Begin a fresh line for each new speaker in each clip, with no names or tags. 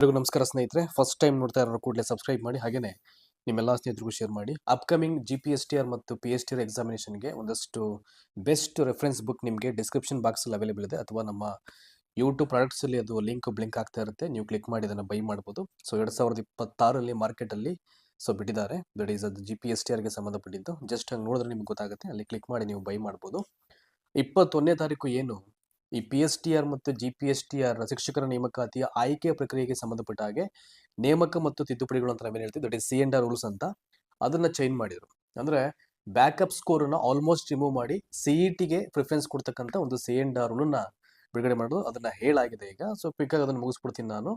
ಎಲ್ರಿಗೂ ನಮಸ್ಕಾರ ಸ್ನೇಹಿತರೆ. ಫಸ್ಟ್ ಟೈಮ್ ನೋಡ್ತಾ ಇರೋ ಕೂಡಲೇ ಸಬ್ಸ್ಕ್ರೈಬ್ ಮಾಡಿ. ಹಾಗೆಯೇ ನಿಮ್ಮೆಲ್ಲ ಸ್ನೇಹಿತರಿಗೂ ಶೇರ್ ಮಾಡಿ. Upcoming G P S T R ಮತ್ತು ಪಿ ಎಸ್ ಟಿ ಆರ್ ಎಕ್ಸಾಮಿನೇಷನ್ಗೆ ಒಂದಷ್ಟು ಬೆಸ್ಟ್ ರೆಫರೆನ್ಸ್ ಬುಕ್ ನಿಮಗೆ ಡಿಸ್ಕ್ರಿಪ್ಷನ್ ಬಾಕ್ಸಲ್ಲಿ ಅವೈಲೇಬಲ್ ಇದೆ. ಅಥವಾ ನಮ್ಮ ಯೂಟ್ಯೂಬ್ ಪ್ರಾಡಕ್ಟ್ಸಲ್ಲಿ ಅದು ಲಿಂಕ್ ಬ್ಲಿಂಕ್ ಆಗ್ತಾ ಇರುತ್ತೆ. ನೀವು ಕ್ಲಿಕ್ ಮಾಡಿ ಅದನ್ನು ಬೈ ಮಾಡ್ಬೋದು. ಸೊ ಎರಡು ಸಾವಿರದ ಇಪ್ಪತ್ತಾರರಲ್ಲಿ ಮಾರ್ಕೆಟಲ್ಲಿ ಸೊ ಬಿಟ್ಟಿದ್ದಾರೆ. ದಟ್ ಈಸ್ ಅದು ಜಿ ಪಿ ಎಸ್ ಟಿ ಆರ್ಗೆ ಸಂಬಂಧಪಟ್ಟಿದ್ದು. ಜಸ್ಟ್ ಹಂಗೆ ನೋಡಿದ್ರೆ ನಿಮ್ಗೆ ಗೊತ್ತಾಗುತ್ತೆ. ಅಲ್ಲಿ ಕ್ಲಿಕ್ ಮಾಡಿ ನೀವು ಬೈ ಮಾಡ್ಬೋದು. ಇಪ್ಪತ್ತೊಂದನೇ ತಾರೀಕು ಏನು? ಈ ಪಿ ಎಸ್ ಟಿ ಆರ್ ಮತ್ತು G P S T R ಶಿಕ್ಷಕರ ನೇಮಕಾತಿಯ ಆಯ್ಕೆ ಪ್ರಕ್ರಿಯೆಗೆ ಸಂಬಂಧಪಟ್ಟ ಹಾಗೆ ನೇಮಕ ಮತ್ತು ತಿದ್ದುಪಡಿಗಳು ಅಂತ ನಾವೇನು ಹೇಳ್ತೀವಿ that is C and R rules ಅಂತ. ಅದನ್ನ ಚೇಂಜ್ ಮಾಡಿದ್ರು. ಅಂದ್ರೆ ಬ್ಯಾಕಪ್ ಅನ್ನ ಆಲ್ಮೋಸ್ಟ್ ರಿಮೂವ್ ಮಾಡಿ ಸಿ ಇ ಟಿಗೆ ಪ್ರಿಫರೆನ್ಸ್ ಕೊಡ್ತಕ್ಕಂತ ಒಂದು ಸಿ ಎಂಡ್ ಆರ್ ರೂಲ್ನ ಬಿಡುಗಡೆ ಮಾಡೋದು ಅದನ್ನ ಹೇಳಾಗಿದೆ ಈಗ. ಸೊ ಕ್ವಿಕ್ಕಾಗಿ ಅದನ್ನು ಮುಗಿಸ್ಬಿಡ್ತೀನಿ ನಾನು.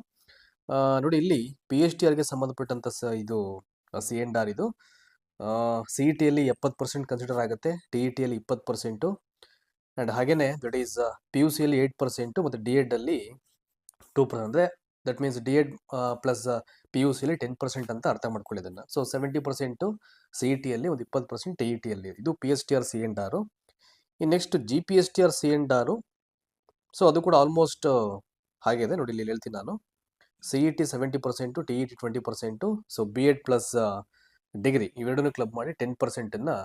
ನೋಡಿ ಇಲ್ಲಿ ಪಿ ಎಚ್ ಟಿ ಆರ್ಗೆ ಸಂಬಂಧಪಟ್ಟಂತ ಇದು ಸಿ ಎಂಡ್ ಆರ್ ಇದು. ಸಿ ಇ ಟಿಯಲ್ಲಿ ಎಪ್ಪತ್ತು ಪರ್ಸೆಂಟ್ ಕನ್ಸಿಡರ್ ಆಗುತ್ತೆ. ಟಿ ಇ ಟಿಯಲ್ಲಿ ಇಪ್ಪತ್ತು ಪರ್ಸೆಂಟು ಆ್ಯಂಡ್ ಹಾಗೆಯೇ ದಟ್ ಈಸ್ ಪಿ ಯು ಸಿಯಲ್ಲಿ ಏಯ್ಟ್ ಪರ್ಸೆಂಟು ಮತ್ತು ಡಿ ಎಡ್ಡಲ್ಲಿ ಟೂ ಪರ್ಸೆಂಟ್ ಅಂದರೆ that means D Ed plus P U ಸಿಲಿ ten percent ಅಂತ ಅರ್ಥ ಮಾಡ್ಕೊಳ್ಳಿ ಇದನ್ನು so seventy percent C E ಟಿಯಲ್ಲಿ ಒಂದು ಇಪ್ಪತ್ತು ಪರ್ಸೆಂಟ್ ಟಿ ಇ ಟಿಯಲ್ಲಿ ಇದು. P S T R C and R ಈ next G P S T R C and R so ಅದು ಕೂಡ ಆಲ್ಮೋಸ್ಟ್ ಇದೆ. ನೋಡಿ ಇಲ್ಲಿ ಹೇಳ್ತೀನಿ ನಾನು. C E T seventy percent T E T twenty percent so B Ed plus degree ಇವೆರಡನ್ನೂ club ಮಾಡಿ ಟೆನ್ ಪರ್ಸೆಂಟನ್ನು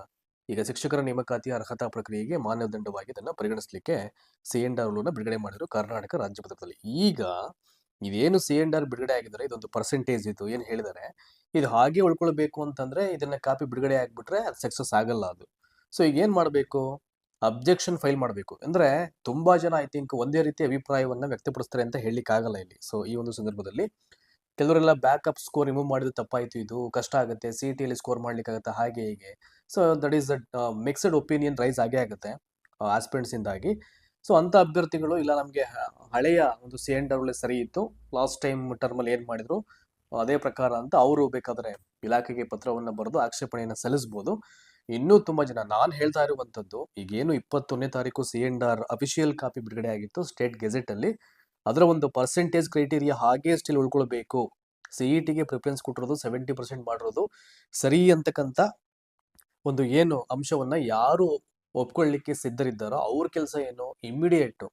ಈಗ ಶಿಕ್ಷಕರ ನೇಮಕಾತಿಯ ಅರ್ಹತಾ ಪ್ರಕ್ರಿಯೆಗೆ ಮಾನದಂಡವಾಗಿ ಇದನ್ನು ಪರಿಗಣಿಸಲಿಕ್ಕೆ ಸಿ ಎಂಡ್ ಆರ್ ಬಿಡುಗಡೆ ಮಾಡಿದ್ರು ಕರ್ನಾಟಕ ರಾಜ್ಯ ಪತ್ರದಲ್ಲಿ. ಈಗ ಇದೇನು ಸಿ ಎನ್ ಆರ್ ಬಿಡುಗಡೆ ಆಗಿದ್ದಾರೆ ಇದೊಂದು ಪರ್ಸೆಂಟೇಜ್ ಇತ್ತು. ಏನು ಹೇಳಿದರೆ, ಇದು ಹಾಗೆ ಉಳ್ಕೊಳ್ಬೇಕು ಅಂತಂದ್ರೆ ಇದನ್ನ ಕಾಪಿ ಬಿಡುಗಡೆ ಆಗ್ಬಿಟ್ರೆ ಅದು ಸಕ್ಸಸ್ ಆಗಲ್ಲ ಅದು. ಸೊ ಈಗ ಏನ್ ಮಾಡಬೇಕು? ಅಬ್ಜೆಕ್ಷನ್ ಫೈಲ್ ಮಾಡಬೇಕು. ಅಂದ್ರೆ ತುಂಬಾ ಜನ ಐ ಥಿಂಕ್ ಒಂದೇ ರೀತಿ ಅಭಿಪ್ರಾಯವನ್ನ ವ್ಯಕ್ತಪಡಿಸ್ತಾರೆ ಅಂತ ಹೇಳಲಿಕ್ಕೆ ಆಗಲ್ಲ ಇಲ್ಲಿ. ಸೊ ಈ ಒಂದು ಸಂದರ್ಭದಲ್ಲಿ ಕೆಲವರೆಲ್ಲ ಬ್ಯಾಕಪ್ ಸ್ಕೋರ್ ರಿಮೂವ್ ಮಾಡಿದ್ರೆ ತಪ್ಪಾಯ್ತು ಇದು, ಕಷ್ಟ ಆಗುತ್ತೆ ಸಿ ಟಿಯಲ್ಲಿ ಸ್ಕೋರ್ ಮಾಡ್ಲಿಕ್ಕಾಗತ್ತೆ, ಹಾಗೆ ಹೀಗೆ. So that is that mixed opinion raise ಆಗೇ ಆಗುತ್ತೆ ಆಸ್ಪಿರೆಂಟ್ಸಿಂದಾಗಿ ಸೊ ಅಂಥ ಅಭ್ಯರ್ಥಿಗಳು ಇಲ್ಲ ನಮಗೆ ಹಳೆಯ ಒಂದು ಸಿ ಎನ್ ಡಬ್ಲ್ಯೂ ಸರಿ ಇತ್ತು. ಲಾಸ್ಟ್ ಟೈಮ್ ಟರ್ಮಲ್ಲಿ ಏನು ಮಾಡಿದ್ರು, ಅದೇ ಪ್ರಕಾರ ಅಂತ ಅವರು ಬೇಕಾದರೆ ಇಲಾಖೆಗೆ ಪತ್ರವನ್ನು ಬರೆದು ಆಕ್ಷೇಪಣೆಯನ್ನು ಸಲ್ಲಿಸ್ಬೋದು. ಇನ್ನೂ ತುಂಬ ಜನ, ನಾನು ಹೇಳ್ತಾ ಇರುವಂಥದ್ದು, ಈಗೇನು ಇಪ್ಪತ್ತೊಂದನೇ ತಾರೀಕು C N R official copy ಬಿಡುಗಡೆ ಆಗಿತ್ತು ಸ್ಟೇಟ್ ಗೆಜೆಟಲ್ಲಿ ಅದರ ಒಂದು ಪರ್ಸೆಂಟೇಜ್ ಕ್ರೈಟೀರಿಯಾ ಹಾಗೆ ಸ್ಟಿಲ್ ಉಳ್ಕೊಳ್ಬೇಕು. ಸಿ ಇ ಟಿಗೆ ಪ್ರಿಫರೆನ್ಸ್ ಕೊಟ್ಟಿರೋದು ಸೆವೆಂಟಿ ಪರ್ಸೆಂಟ್ ಮಾಡಿರೋದು ಸರಿ ಅಂತಕ್ಕಂಥ ಒಂದು ಏನು ಅಂಶವನ್ನ ಯಾರು ಒಪ್ಕೊಳ್ಳಿಕ್ಕೆ ಸಿದ್ಧರಿದ್ದಾರೋ ಅವ್ರ ಕೆಲಸ ಏನು ಇಮಿಡಿಯೇಟ್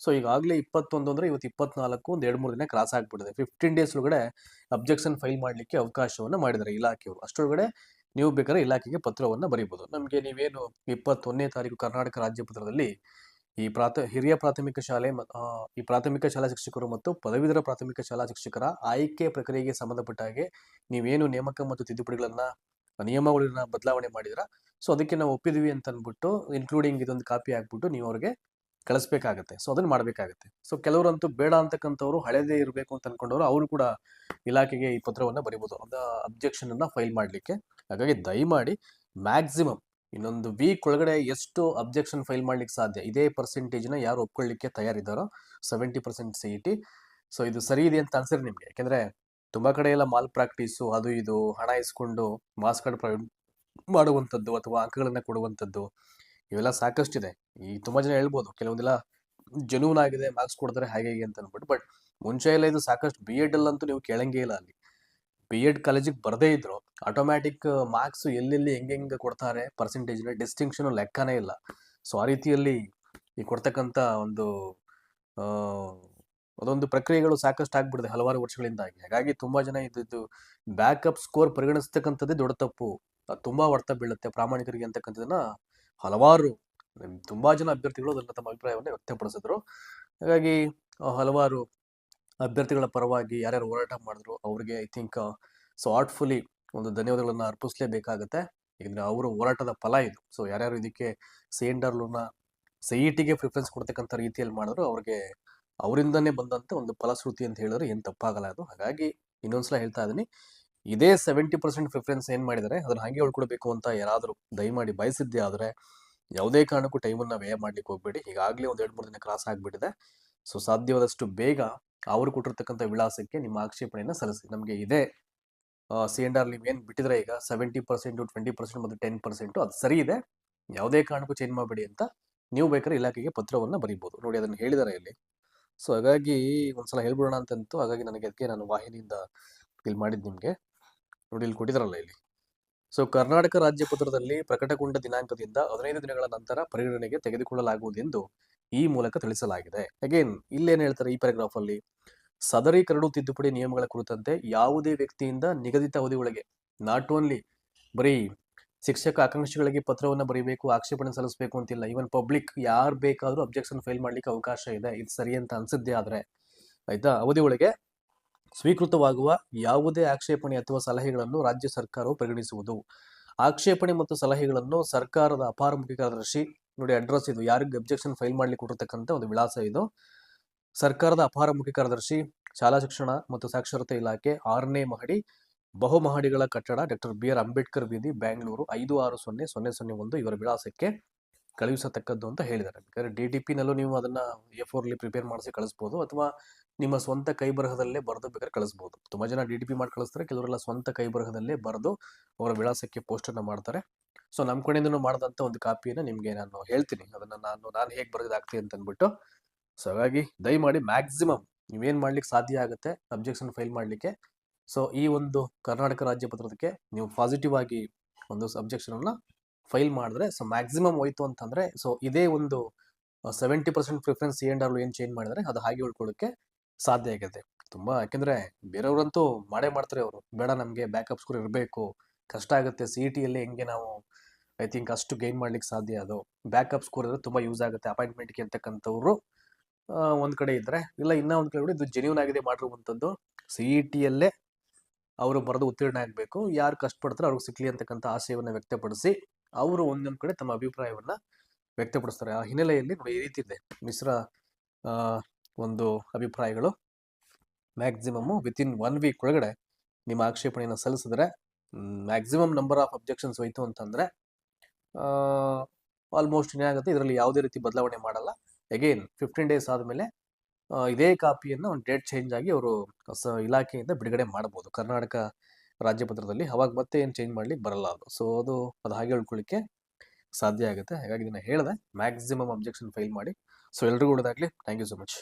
ಸೊ ಈಗಾಗಲೇ ಇಪ್ಪತ್ತೊಂದು ಅಂದ್ರೆ ಇವತ್ತು ಇಪ್ಪತ್ನಾಲ್ಕು ಒಂದು ಎರಡು ಮೂರು ದಿನ ಕ್ರಾಸ್ ಆಗ್ಬಿಟ್ಟಿದೆ. ಫಿಫ್ಟೀನ್ ಡೇಸ್ ಒಳಗಡೆ ಅಬ್ಜೆಕ್ಷನ್ ಫೈಲ್ ಮಾಡಲಿಕ್ಕೆ ಅವಕಾಶವನ್ನು ಮಾಡಿದ್ದಾರೆ ಇಲಾಖೆಯವರು. ಅಷ್ಟರೊಳಗಡೆ ನೀವು ಬೇಕಾದ್ರೆ ಇಲಾಖೆಗೆ ಪತ್ರವನ್ನು ಬರೀಬಹುದು ನಮಗೆ ನೀವೇನು ಇಪ್ಪತ್ತೊಂದನೇ ತಾರೀಕು ಕರ್ನಾಟಕ ರಾಜ್ಯ ಪತ್ರದಲ್ಲಿ ಈ ಪ್ರಾಥ, ಹಿರಿಯ ಪ್ರಾಥಮಿಕ ಶಾಲೆ ಈ ಪ್ರಾಥಮಿಕ ಶಾಲಾ ಶಿಕ್ಷಕರು ಮತ್ತು ಪದವೀಧರ ಪ್ರಾಥಮಿಕ ಶಾಲಾ ಶಿಕ್ಷಕರ ಆಯ್ಕೆ ಪ್ರಕ್ರಿಯೆಗೆ ಸಂಬಂಧಪಟ್ಟ ಹಾಗೆ ನೀವೇನು ನೇಮಕ ಮತ್ತು ತಿದ್ದುಪಡಿಗಳನ್ನ ನಿಯಮಾವಳಿನ ಬದಲಾವಣೆ ಮಾಡಿದ್ರ ಸೊ ಅದಕ್ಕೆ ನಾವು ಒಪ್ಪಿದ್ವಿ ಅಂತ ಅಂದ್ಬಿಟ್ಟು ಇನ್ಕ್ಲೂಡಿಂಗ್ ಇದೊಂದು ಕಾಪಿ ಹಾಕ್ಬಿಟ್ಟು ನೀವು ಅವ್ರಿಗೆ ಕಳಿಸ್ಬೇಕಾಗತ್ತೆ. ಸೊ ಅದನ್ನ ಮಾಡಬೇಕಾಗತ್ತೆ. ಸೊ ಕೆಲವರಂತೂ ಬೇಡ ಅಂತಕ್ಕಂಥವ್ರು ಹಳೆದೇ ಇರಬೇಕು ಅಂತ ಅನ್ಕೊಂಡವರು ಅವರು ಕೂಡ ಇಲಾಖೆಗೆ ಈ ಪತ್ರವನ್ನ ಬರಿಬೋದು. ಅದ ಅಬ್ಜೆಕ್ಷನ್ ಅನ್ನ ಫೈಲ್ ಮಾಡಲಿಕ್ಕೆ. ಹಾಗಾಗಿ ದಯಮಾಡಿ ಮ್ಯಾಕ್ಸಿಮಮ್ ಇನ್ನೊಂದು ವೀಕ್ ಒಳಗಡೆ ಎಷ್ಟು ಅಬ್ಜೆಕ್ಷನ್ ಫೈಲ್ ಮಾಡ್ಲಿಕ್ಕೆ ಸಾಧ್ಯ, ಇದೇ ಪರ್ಸೆಂಟೇಜ್ನ ಯಾರು ಒಪ್ಕೊಳ್ಳಿಕ್ಕೆ ತಯಾರಿದ್ದಾರೋ seventy percent C E so ಇದು ಸರಿ ಇದೆ ಅಂತ ಅನ್ಸಿರಿ ನಿಮಗೆ. ಯಾಕೆಂದ್ರೆ ತುಂಬಾ ಕಡೆ ಎಲ್ಲ ಮಾಲ್ ಪ್ರಾಕ್ಟೀಸು ಅದು ಇದು ಹಣ ಇಸ್ಕೊಂಡು ಮಾರ್ಕ್ಸ್ ಕಾರ್ಡ್ ಮಾಡುವಂಥದ್ದು ಅಥವಾ ಅಂಕಗಳನ್ನ ಕೊಡುವಂಥದ್ದು ಇವೆಲ್ಲ ಸಾಕಷ್ಟಿದೆ. ಈ ತುಂಬಾ ಜನ ಹೇಳ್ಬೋದು ಕೆಲವೊಂದೆಲ್ಲ ಜನೂನ್ ಆಗಿದೆ ಮಾರ್ಕ್ಸ್ ಕೊಡ್ತಾರೆ ಹಾಗೆ ಹೀಗೆ ಅಂತ ಅಂದ್ಬಿಟ್ಟು ಬಟ್ ಮುಂಚೆ ಎಲ್ಲ ಇದು ಸಾಕಷ್ಟು ಬಿ ಎಡ್ ಅಲ್ಲಂತೂ ನೀವು ಕೇಳಂಗೇ ಇಲ್ಲ ಅಲ್ಲಿ. ಬಿ ಎಡ್ ಕಾಲೇಜಿಗೆ ಬರದೇ ಇದ್ರು ಆಟೋಮ್ಯಾಟಿಕ್ ಮಾರ್ಕ್ಸ್ ಎಲ್ಲೆಲ್ಲಿ ಹೆಂಗೆ ಹೆಂಗೆ ಕೊಡ್ತಾರೆ ಪರ್ಸೆಂಟೇಜ್ನ ಡಿಸ್ಟಿಂಕ್ಷನ್ ಲೆಕ್ಕನೇ ಇಲ್ಲ. ಸೊ ಆ ರೀತಿಯಲ್ಲಿ ಈ ಕೊಡ್ತಕ್ಕಂಥ ಒಂದು ಅದೊಂದು ಪ್ರಕ್ರಿಯೆಗಳು ಸಾಕಷ್ಟು ಆಗ್ಬಿಡುತ್ತೆ ಹಲವಾರು ವರ್ಷಗಳಿಂದಾಗಿ. ಹಾಗಾಗಿ ತುಂಬಾ ಜನ ಇದ್ದು ಬ್ಯಾಕಪ್ ಸ್ಕೋರ್ ಪರಿಗಣಿಸ್ತಕ್ಕಂಥದ್ದೇ ದೊಡ್ಡ ತಪ್ಪು. ಅದು ತುಂಬಾ ಹೊಡೆತ ಬೀಳುತ್ತೆ ಪ್ರಾಮಾಣಿಕರಿಗೆ ಅಂತಕ್ಕಂಥದ್ದನ್ನ ಹಲವಾರು, ತುಂಬ ಜನ ಅಭ್ಯರ್ಥಿಗಳು ಅದನ್ನ ತಮ್ಮ ಅಭಿಪ್ರಾಯವನ್ನು ವ್ಯಕ್ತಪಡಿಸಿದ್ರು. ಹಾಗಾಗಿ ಹಲವಾರು ಅಭ್ಯರ್ಥಿಗಳ ಪರವಾಗಿ ಯಾರ್ಯಾರು ಹೋರಾಟ ಮಾಡಿದ್ರು, ಅವ್ರಿಗೆ ಐ ಥಿಂಕ್ ಸಾರ್ಟ್ಫುಲಿ ಒಂದು ಧನ್ಯವಾದಗಳನ್ನ ಅರ್ಪಿಸಲೇಬೇಕಾಗತ್ತೆ. ಯಾಕಂದ್ರೆ ಅವರ ಹೋರಾಟದ ಫಲ ಇದು. ಸೊ ಯಾರ್ಯಾರು ಇದಕ್ಕೆ ಸಿ ಲೋನ ಸೈಟಿಗೆ ಪ್ರಿಫರೆನ್ಸ್ ಕೊಡ್ತಕ್ಕಂಥ ರೀತಿಯಲ್ಲಿ ಮಾಡಿದ್ರು, ಅವ್ರಿಗೆ ಅವರಿಂದನೇ ಬಂದಂತ ಒಂದು ಫಲಶ್ರುತಿ ಅಂತ ಹೇಳಿದ್ರೆ ಏನು ತಪ್ಪಾಗಲ್ಲ ಅದು. ಹಾಗಾಗಿ ಇನ್ನೊಂದ್ಸಲ ಹೇಳ್ತಾ ಇದ್ದೀನಿ. ಇದೇ ಸೆವೆಂಟಿ ಪರ್ಸೆಂಟ್ ಪ್ರಿಫರೆನ್ಸ್ ಏನ್ ಮಾಡಿದರೆ ಅದನ್ನ ಹಾಗೆ ಉಳ್ಕೊಡ್ಬೇಕು ಅಂತ ಯಾರಾದರೂ ದಯಮಾಡಿ ಬಯಸಿದ್ದೆ ಆದರೆ ಯಾವುದೇ ಕಾರಣಕ್ಕೂ ಟೈಮನ್ನ ವ್ಯಯ ಮಾಡ್ಲಿಕ್ಕೆ ಹೋಗ್ಬೇಡಿ. ಈಗಾಗಲೇ ಒಂದು ಎರಡು, ಮೂರು ದಿನ ಕ್ರಾಸ್ ಆಗಿಬಿಟ್ಟಿದೆ. ಸೊ ಸಾಧ್ಯವಾದಷ್ಟು ಬೇಗ ಅವರು ಕೊಟ್ಟಿರ್ತಕ್ಕಂಥ ವಿಳಾಸಕ್ಕೆ ನಿಮ್ಮ ಆಕ್ಷೇಪಣೆಯನ್ನು ಸಲ್ಲಿಸಿ. ನಮಗೆ ಇದೇ ಸಿ ಎನ್ ಆರ್ ಏನು ಬಿಟ್ಟಿದ್ರೆ ಈಗ ಸೆವೆಂಟಿ ಪರ್ಸೆಂಟು ಟ್ವೆಂಟಿ ಪರ್ಸೆಂಟ್ ಮತ್ತು ಟೆನ್ ಪರ್ಸೆಂಟು ಅದು ಸರಿ ಇದೆ. ಯಾವುದೇ ಕಾರಣಕ್ಕೂ ಚೇಂಜ್ ಮಾಡಬೇಡಿ ಅಂತ ನೀವು ಬೇಕಾದ್ರೆ ಇಲಾಖೆಗೆ ಪತ್ರವನ್ನು ಬರೀಬೋದು ನೋಡಿ ಅದನ್ನು ಹೇಳಿದ್ದಾರೆ ಇಲ್ಲಿ. ಸೊ, ಹಾಗಾಗಿ ಒಂದ್ಸಲ ಹೇಳ್ಬಿಡೋಣ ಅಂತಂತು. ಹಾಗಾಗಿ ನನಗೆ ಅದಕ್ಕೆ ನಾನು ವಾಹಿನಿಯಿಂದ ಇಲ್ಲಿ ಮಾಡಿದ್ದು ನಿಮಗೆ. ನೋಡಿ ಇಲ್ಲಿ ಕೊಟ್ಟಿದ್ದಾರಲ್ಲ ಇಲ್ಲಿ. ಸೊ, ಕರ್ನಾಟಕ ರಾಜ್ಯ ಪತ್ರದಲ್ಲಿ ಪ್ರಕಟಗೊಂಡ ದಿನಾಂಕದಿಂದ ಹದಿನೈದು ದಿನಗಳ ನಂತರ ಪರಿಗಣನೆಗೆ ತೆಗೆದುಕೊಳ್ಳಲಾಗುವುದೆಂದು ಈ ಮೂಲಕ ತಿಳಿಸಲಾಗಿದೆ. ಅಗೇನ್ ಇಲ್ಲೇನು ಹೇಳ್ತಾರೆ ಈ ಪ್ಯಾರಾಗ್ರಾಫ್ ಅಲ್ಲಿ? ಸದರಿ ಕರಡು ತಿದ್ದುಪಡಿ ನಿಯಮಗಳ ಕುರಿತಂತೆ ಯಾವುದೇ ವ್ಯಕ್ತಿಯಿಂದ ನಿಗದಿತ ಅವಧಿಯೊಳಗೆ ನಾಟ್ ಓನ್ಲಿ ಬರೀ ಶಿಕ್ಷಕ ಆಕಾಂಕ್ಷಿಗಳಿಗೆ ಪತ್ರವನ್ನು ಬರೀಬೇಕು, ಆಕ್ಷೇಪಣೆ ಸಲ್ಲಿಸಬೇಕು ಅಂತಿಲ್ಲ. ಈವನ್ ಪಬ್ಲಿಕ್ ಯಾರು ಬೇಕಾದರೂ ಅಬ್ಜೆಕ್ಷನ್ ಫೈಲ್ ಮಾಡಲಿಕ್ಕೆ ಅವಕಾಶ ಇದೆ. ಇದು ಸರಿ ಅಂತ ಅನ್ಸಿದ್ದೇ ಆದರೆ, ಆಯಿತಾ? ಅವಧಿ ಒಳಗೆ ಸ್ವೀಕೃತವಾಗುವ ಯಾವುದೇ ಆಕ್ಷೇಪಣೆ ಅಥವಾ ಸಲಹೆಗಳನ್ನು ರಾಜ್ಯ ಸರ್ಕಾರವು ಪರಿಗಣಿಸುವುದು. ಆಕ್ಷೇಪಣೆ ಮತ್ತು ಸಲಹೆಗಳನ್ನು ಸರ್ಕಾರದ ಅಪಾರ ಮುಖ್ಯ ಕಾರ್ಯದರ್ಶಿ, ನೋಡಿ ಅಡ್ರೆಸ್ ಇದು, ಯಾರಿಗೆ ಅಬ್ಜೆಕ್ಷನ್ ಫೈಲ್ ಮಾಡಲಿಕ್ಕೆ ಕೊಟ್ಟಿರ್ತಕ್ಕಂಥ ಒಂದು ವಿಳಾಸ ಇದು. ಸರ್ಕಾರದ ಅಪಾರ ಮುಖ್ಯ ಕಾರ್ಯದರ್ಶಿ, ಶಾಲಾ ಶಿಕ್ಷಣ ಮತ್ತು ಸಾಕ್ಷರತೆ ಇಲಾಖೆ ಆರನೇ ಮಹಡಿ ಬಹುಮಹಡಿಗಳ ಕಟ್ಟಡ ಡಾಕ್ಟರ್ ಬಿ ಆರ್ ಅಂಬೇಡ್ಕರ್ ಬೀದಿ ಬ್ಯಾಂಗ್ಳೂರು ಐದು ಆರು ಸೊನ್ನೆ ಸೊನ್ನೆ ಸೊನ್ನೆ ಒಂದು ಇವರ ವಿಳಾಸಕ್ಕೆ ಕಳುಹಿಸತಕ್ಕದ್ದು ಅಂತ ಹೇಳಿದ್ದಾರೆ. ಬೇಕಾದ್ರೆ ಡಿ ಡಿ ಪಿನಲ್ಲೂ ನೀವು ಅದನ್ನ ಎ ಫೋರ್ಲಿ ಪ್ರಿಪೇರ್ ಮಾಡಿಸಿ ಕಳಿಸ್ಬೋದು ಅಥವಾ ನಿಮ್ಮ ಸ್ವಂತ ಕೈ ಬರಹದಲ್ಲೇ ಬರೆದು ಬೇಕಾದ್ರೆ ಕಳಿಸ್ಬೋದು. ತುಂಬಾ ಜನ ಡಿ ಡಿ ಪಿ ಮಾಡಿ ಕಳಿಸ್ತಾರೆ, ಕೆಲವರೆಲ್ಲ ಸ್ವಂತ ಕೈ ಬರಹದಲ್ಲೇ ಬರೆದು ಅವರ ವಿಳಾಸಕ್ಕೆ ಪೋಸ್ಟನ್ನು ಮಾಡ್ತಾರೆ. ಸೊ, ನಮ್ಮ ಕಡೆಯಿಂದನೂ ಮಾಡಿದಂಥ ಒಂದು ಕಾಪಿಯನ್ನು ನಿಮಗೆ ನಾನು ಹೇಳ್ತೀನಿ. ಅದನ್ನ ನಾನು ನಾನು ಹೇಗೆ ಬರೆದಾಗ್ತೀನಿ ಅಂತ ಅಂದ್ಬಿಟ್ಟು ಸೊ, ಹಾಗಾಗಿ ದಯಮಾಡಿ ಮ್ಯಾಕ್ಸಿಮಮ್ ನೀವೇನು ಮಾಡ್ಲಿಕ್ಕೆ ಸಾಧ್ಯ ಆಗುತ್ತೆ, ಅಬ್ಜೆಕ್ಷನ್ ಫೈಲ್ ಮಾಡಲಿಕ್ಕೆ ಸೊ ಈ ಒಂದು ಕರ್ನಾಟಕ ರಾಜ್ಯ ಪತ್ರದಕ್ಕೆ ನೀವು ಪಾಸಿಟಿವ್ ಆಗಿ ಒಂದು ಸಬ್ಜೆಕ್ಷನ್ ಅನ್ನ ಫೈಲ್ ಮಾಡಿದ್ರೆ ಸೊ ಮ್ಯಾಕ್ಸಿಮಮ್ ಹೋಯ್ತು ಅಂತಂದ್ರೆ ಸೊ ಇದೇ ಒಂದು seventy percent preference C and R ಏನು ಚೇಂಜ್ ಮಾಡಿದರೆ ಅದು ಹಾಗೆ ಉಳ್ಕೊಳ್ಳೋಕ್ಕೆ ಸಾಧ್ಯ ಆಗುತ್ತೆ ತುಂಬಾ, ಯಾಕೆಂದ್ರೆ ಬೇರೆಯವರಂತೂ ಮಾಡೇ ಮಾಡ್ತಾರೆ ಅವರು. ಬೇಡ ನಮಗೆ ಬ್ಯಾಕಪ್ ಸ್ಕೋರ್ ಇರಬೇಕು. ಕಷ್ಟ ಆಗುತ್ತೆ. ಸಿ ಇ ಟಿಯಲ್ಲಿ ಹೆಂಗೆ ನಾವು ಐ ಥಿಂಕ್ ಅಷ್ಟು ಗೈನ್ ಮಾಡ್ಲಿಕ್ಕೆ ಸಾಧ್ಯ ಅದು. ಬ್ಯಾಕಪ್ ಸ್ಕೋರ್ ಇದ್ರೆ ತುಂಬಾ ಯೂಸ್ ಆಗುತ್ತೆ. ಅಪಾಯಿಂಟ್ಮೆಂಟ್ಗೆ ಅಂತಕ್ಕಂಥವ್ರು ಒಂದು ಕಡೆ ಇದ್ದರೆ ಇಲ್ಲ ಇನ್ನೂ ಒಂದು ಕಡೆ ಇದು ಜೆನ್ಯೂನ್ ಆಗಿದೆ ಮಾಡಿರುವಂಥದ್ದು ಸಿ ಇ ಟಿಯಲ್ಲೇ ಅವರು ಬರೆದು ಉತ್ತೀರ್ಣ ಆಗಬೇಕು. ಯಾರು ಕಷ್ಟಪಡ್ತಾರೆ ಅವ್ರಿಗೆ ಸಿಕ್ಲಿ ಅಂತಕ್ಕಂಥ ಆಶಯವನ್ನ ವ್ಯಕ್ತಪಡಿಸಿ ಅವರು ಒಂದೊಂದು ಕಡೆ ತಮ್ಮ ಅಭಿಪ್ರಾಯವನ್ನು ವ್ಯಕ್ತಪಡಿಸ್ತಾರೆ. ಆ ಹಿನ್ನೆಲೆಯಲ್ಲಿ ನೋಡಿ ಈ ರೀತಿ ಇದೆ. ಮಿಶ್ರ ಒಂದು ಅಭಿಪ್ರಾಯಗಳು. ಮ್ಯಾಕ್ಸಿಮಮ್ಮು ವಿತಿನ್ ಒನ್ ವೀಕ್ ಒಳಗಡೆ ನಿಮ್ಮ ಆಕ್ಷೇಪಣೆಯನ್ನು ಸಲ್ಲಿಸಿದ್ರೆ ಮ್ಯಾಕ್ಸಿಮಮ್ ನಂಬರ್ ಆಫ್ ಅಬ್ಜೆಕ್ಷನ್ಸ್ ಹೋಯ್ತು ಅಂತಂದ್ರೆ ಆಲ್ಮೋಸ್ಟ್ ಏನಾಗುತ್ತೆ ಇದರಲ್ಲಿ ಯಾವುದೇ ರೀತಿ ಬದಲಾವಣೆ ಮಾಡಲ್ಲ. ಅಗೇನ್ ಫಿಫ್ಟೀನ್ ಡೇಸ್ ಆದಮೇಲೆ ಇದೇ ಕಾಪಿಯನ್ನು ಒಂದು ಡೇಟ್ ಚೇಂಜ್ ಆಗಿ ಅವರು ಇಲಾಖೆಯಿಂದ ಬಿಡುಗಡೆ ಮಾಡಬಹುದು ಕರ್ನಾಟಕ ರಾಜ್ಯಪತ್ರದಲ್ಲಿ ಅವಾಗ ಮತ್ತೆ ಏನು ಚೇಂಜ್ ಮಾಡ್ಲಿಕ್ಕೆ ಬರಲ್ಲ ಅದು. ಸೊ ಅದು ಅದು ಹಾಗೆ ಉಳ್ಕೊಳ್ಳಿಕ್ಕೆ ಸಾಧ್ಯ ಆಗುತ್ತೆ. ಹಾಗಾಗಿ ನಾನು ಹೇಳಿದೆ ಮ್ಯಾಕ್ಸಿಮಮ್ ಅಬ್ಜೆಕ್ಷನ್ ಫೈಲ್ ಮಾಡಿ. ಸೊ ಎಲ್ರಿಗೂ ಒಳ್ಳೆದಾಗಲಿ. Thank you so much